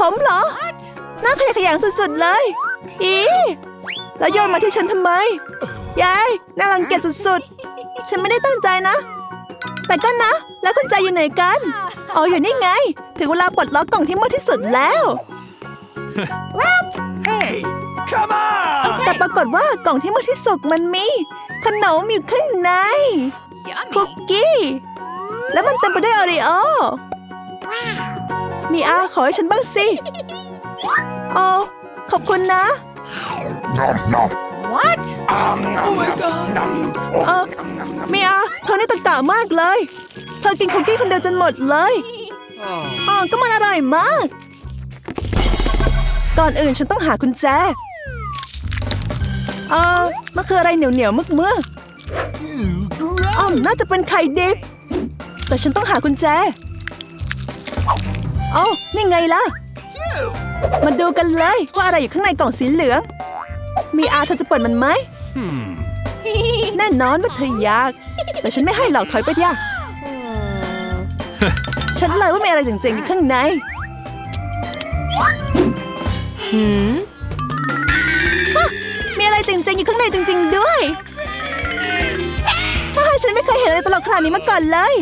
ผมเหรอ น่าขยะแขยงสุดๆเลย อี แล้วโยนมาที่ฉันทำไม ยาย น่ารังเกียจสุดๆ ฉันไม่ได้ตั้งใจนะ แต่ก็นะ แล้วคุณใจอยู่ไหนกัน อ๋ออยู่นี่ไง ถึงเวลาปลดล็อกกล่องที่มืดที่สุดแล้ว Hey, come on! แต่ปรากฏว่ากล่องที่มืดที่สุดมันมี ขนมอยู่ข้างใน คุกกี้ แล้วมันเต็มไปด้วยโอรีโอ มีอาขอให้ฉันบ้างสิโอ้ขอบคุณนะ Nom nom. What Oh my god! Nom. เออมีอาเธอนี่ตะกะมากเลย เธอกินคุกกี้คนเดียวจนหมดเลยอ๋อก็มันอร่อยมาก ก่อนอื่นฉันต้องหากุญแจเออมันคืออะไรเหนียวเหนียวๆมึกเมื่อกๆอ๋อน่าจะเป็นไข่ดิบแต่ฉันต้องหากุญแจ เอ้านี่ไงล่ะ มาดูกันเลยว่าอะไรอยู่ข้างในกล่องสีเหลือง มีอาเธอจะเปิดมันไหม Hmm. แน่นอนว่าเธออยาก แต่ฉันไม่ให้หรอกถอยไปเถอะฉันเลยว่ามีอะไรเจ๋งๆอยู่ข้างในหืมฮะมีอะไรเจ๋งๆอยู่ข้างในจริง ๆ ด้วยฮ่าฉันไม่เคยเห็นอะไรตลกขนาดนี้มาก่อนเลย